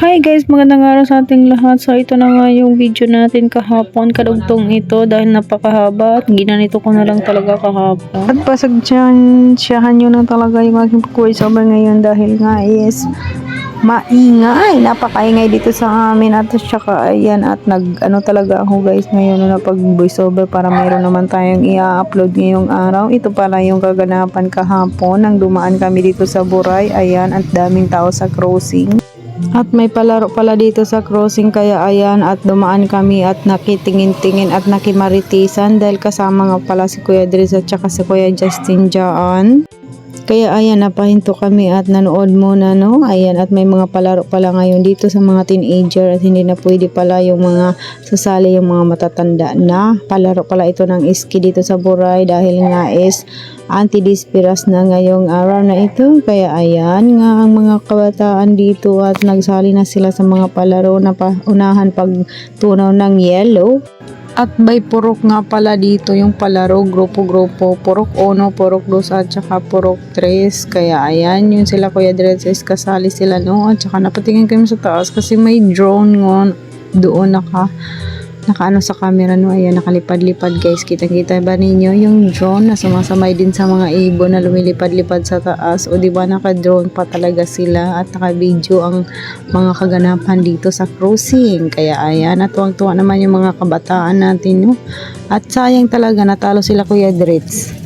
Hi guys, magandang araw sa ating lahat. So ito na nga yung video natin kahapon, kadugtong ito dahil napakahaba at ginanito ko na lang talaga kahapon. At pasagdyan, siyahan nyo na talaga yung aking voice over ngayon dahil nga is maingay, napakaingay dito sa amin at saka ayan at nag ano talaga ako guys ngayon na pag voice over para mayroon naman tayong i-upload ngayong araw. Ito pala yung kaganapan kahapon nang dumaan kami dito sa Buray. Ayan, at daming tao sa crossing. At may palaro pala dito sa crossing kaya ayan at dumaan kami at nakitingin-tingin at nakimaritisan dahil kasama nga pala si Kuya Dries at saka si Kuya Justin dyan. Kaya ayan napahinto kami at nanood muna no. Ayan at may mga palaro pala ngayon dito sa mga teenager at hindi na pwede pala yung mga sasali yung mga matatanda na. Palaro pala ito ng iski dito sa Buray dahil nga is anti-dispiras na ngayong araw na ito. Kaya ayan nga ang mga kabataan dito at nagsali na sila sa mga palaro na paunahan pag tunaw ng yellow. At may purok nga pala dito yung palaro, grupo-grupo, purok 1, purok 2 at saka purok 3. Kaya ayan, yun sila Kuya Dreses, kasali sila no. At saka napatingin kami sa taas kasi may drone nga doon naka nakaano sa camera no? Ayan nakalipad-lipad guys. Kitang-kita ba ninyo yung drone na sumasamay din sa mga ibon na lumilipad-lipad sa taas? O di ba naka-drone pa talaga sila at naka-video ang mga kaganapan dito sa cruising? Kaya ayan at tuwang-tuwa naman yung mga kabataan natin no? At sayang talaga natalo sila Kuya Dritz.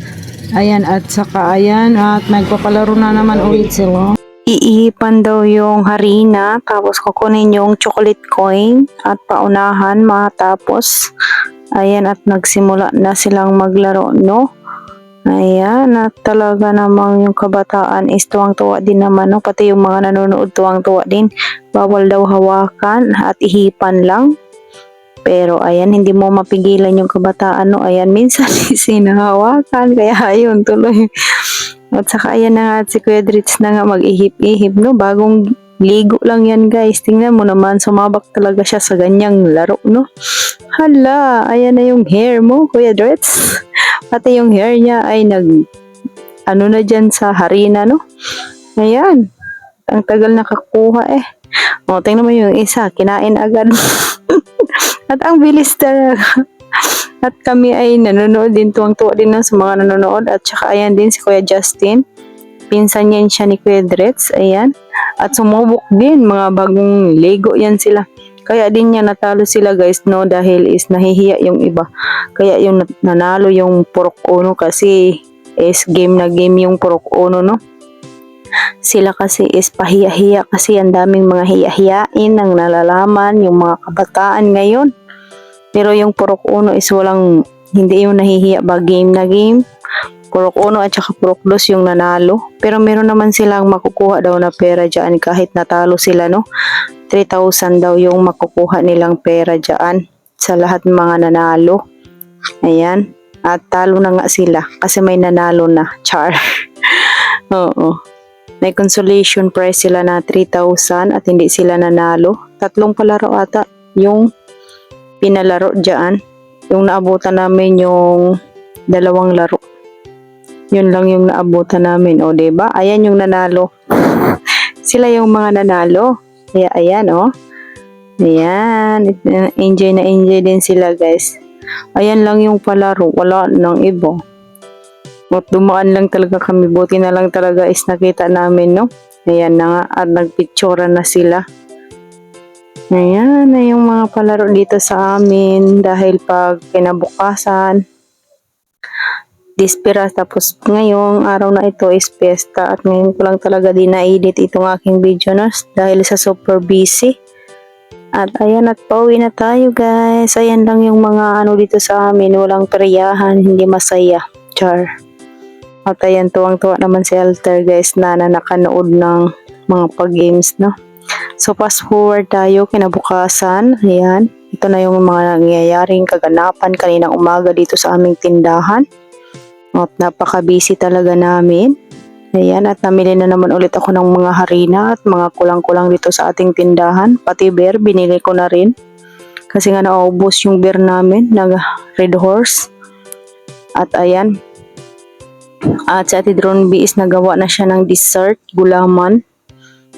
Ayan at saka ayan at nagpapalaro na naman ulit sila iihipan daw yung harina tapos kukunin yung chocolate coin at paunahan matapos. Ayan at nagsimula na silang maglaro no? Ayan at talaga namang yung kabataan is tuwang-tuwa din naman no? Pati yung mga nanonood tuwang-tuwa din. Bawal daw hawakan at ihipan lang. Pero ayan hindi mo mapigilan yung kabataan no? Ayan minsan sinahawakan kaya ayun tuloy at saka ayan na nga si Kuya Dritz na nga mag-ihip-ihip no. Bagong ligo lang yan guys. Tingnan mo naman sumabak talaga siya sa ganyang laro no. Hala, ayan na yung hair mo Kuya Dritz. Pati yung hair niya ay nag ano na dyan sa harina no. Ayan. Ang tagal nakakuha eh. O, tingnan mo yung isa. Kinain agad. At ang bilis talaga. At kami ay nanonood din, tuwang-tuwa din na sa mga nanonood. At saka ayan din si Kuya Justin. Pinsan niyan siya ni Kuya Dretz. Ayan. At sumubok din, mga bagong Lego yan sila. Kaya din niya natalo sila guys no dahil is nahihiya yung iba. Kaya yung nanalo yung Purok Uno kasi is game na game yung Purok Uno no. Sila kasi is pahiya-hiya kasi ang daming mga hiya-hiyain ang nalalaman yung mga kabataan ngayon. Pero yung Purok Uno is walang, hindi yung nahihiya ba game na game. Purok Uno at saka Purok Dos yung nanalo. Pero meron naman silang makukuha daw na pera dyan kahit natalo sila no. 3,000 daw yung makukuha nilang pera dyan sa lahat ng mga nanalo. Ayan. At talo na nga sila kasi may nanalo na. Char. Oo. May consolation prize sila na 3,000 at hindi sila nanalo. Tatlong palaro ata yung pinalaro dyan. Yung naabutan namin yung dalawang laro. Yun lang yung naabutan namin. O, ba diba? Ayan yung nanalo. Sila yung mga nanalo. Kaya, ayan, o. Ayan. Enjoy na enjoy din sila, guys. Ayan lang yung palaro. Wala nang iba. At dumaan lang talaga kami. Buti na lang talaga is nakita namin, no? Ayan na nga. At nagpicturean na sila. Ayan na yung mga palaro dito sa amin dahil pag kinabukasan, dispira tapos ngayong araw na ito is pesta at ngayon ko lang talaga din na-edit itong aking video no dahil sa super busy. At ayan at pauwi na tayo guys. Ayan lang yung mga ano dito sa amin. Walang periyahan, hindi masaya. Char. At ayan tuwang-tuwa naman si Alter guys na, na ng mga pag-games no. So, fast forward tayo kinabukasan. Ayan. Ito na yung mga nangyayaring kaganapan kaninang umaga dito sa aming tindahan. At napaka-busy talaga namin. Ayan. At namili na naman ulit ako ng mga harina at mga kulang-kulang dito sa ating tindahan. Pati beer, binili ko na rin. Kasi nga naubos yung beer namin na Red Horse. At ayan. At si Ate Drone B is nagawa na siya ng dessert, gulaman.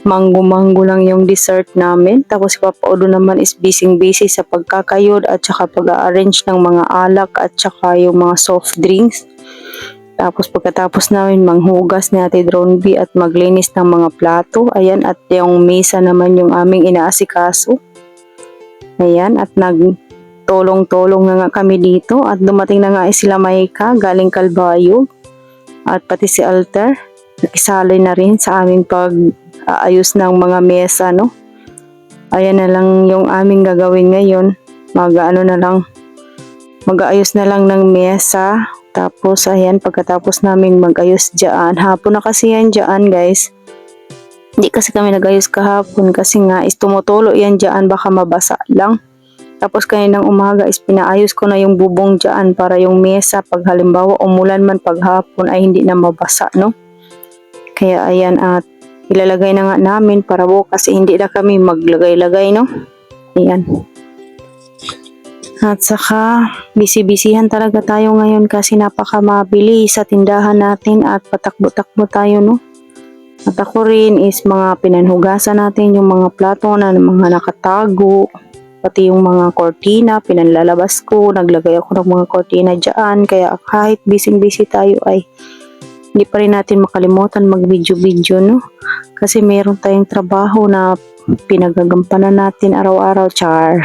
Mango-mango lang yung dessert namin. Tapos si Papa Odo naman is busy-busy sa pagkakayod at saka pag-arrange ng mga alak at saka yung mga soft drinks. Tapos pagkatapos namin manghugas ni Ate Dronby at maglinis ng mga plato. Ayan, at yung mesa naman yung aming inaasikaso. Ayan, at nagtulong-tulong na nga kami dito. At dumating na nga sila Maika galing Kalbayo. At pati si Alter. Nakisali na rin sa aming pag-aayos ng mga mesa, no? Ayan na lang yung aming gagawin ngayon. Mag-ano na lang, mag-aayos na lang ng mesa. Tapos, ayan, pagkatapos namin mag-ayos dyan. Hapon na kasi yan dyan, guys. Hindi kasi kami nag-ayos kahapon kasi nga is tumutulo yan dyan, baka mabasa lang. Tapos kaninang umaga is pinaayos ko na yung bubong dyan para yung mesa pag halimbawa umulan man paghapon ay hindi na mabasa, no? Kaya ayan at ilalagay na nga namin para bukas eh, hindi na kami maglagay-lagay, no? Ayan. At saka, busy-busyhan talaga tayo ngayon kasi napakamabili sa tindahan natin at patakbo-takbo tayo, no? At ako rin is mga pinanhugasan natin yung mga plato na mga nakatago, pati yung mga kortina, pinanlalabas ko, naglagay ako ng mga kortina dyan, kaya kahit busy-busy tayo ay hindi pa rin natin makalimutan mag-video-video, no? Kasi meron tayong trabaho na pinagagampanan natin araw-araw, char.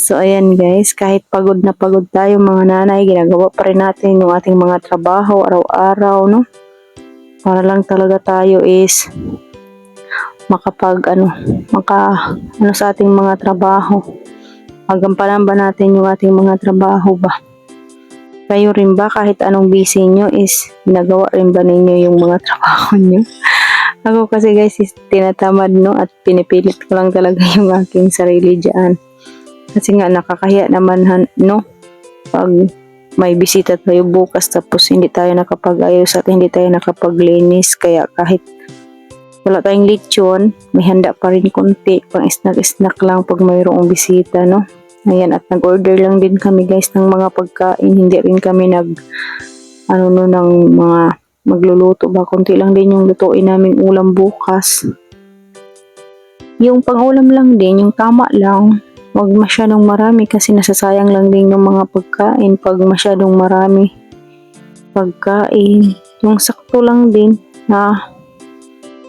So, ayan guys, kahit pagod na pagod tayo mga nanay, ginagawa pa rin natin yung ating mga trabaho araw-araw, no? Para lang talaga tayo is makapag, ano, maka, ano sa ating mga trabaho. Magampanan ba natin yung ating mga trabaho ba? Kayo rin ba, kahit anong busy nyo is, ginagawa rin ba ninyo yung mga trabaho nyo? Ako kasi guys, is tinatamad no at pinipilit ko lang talaga yung aking sarili dyan. Kasi nga nakakahiya naman no pag may bisita tayo bukas tapos hindi tayo nakapag-ayos at hindi tayo nakapaglinis kaya kahit wala tayong lechon, may handa pa rin konti pang snack-snack lang pag mayroong bisita no. Ayan at nag-order lang din kami guys ng mga pagkain, hindi rin kami nag ano no ng mga magluluto ba konti lang din yung lutuin naming ulam bukas. Yung pang-ulam lang din, yung tama lang, Huwag masyadong marami kasi nasasayang lang din yung mga pagkain pag masyadong marami pagkain. Yung sakto lang din na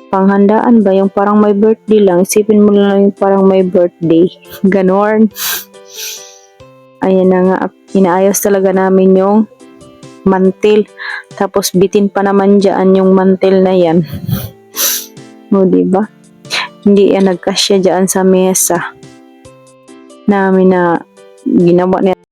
panghandaan ba, yung parang may birthday lang. Isipin mo lang yung parang may birthday. Ganon. Ayan na nga, inaayos talaga namin yung mantil. Tapos bitin pa naman dyan yung mantil na yan. o, diba? Hindi yan nagkasya dyan sa mesa namin na ginawa niya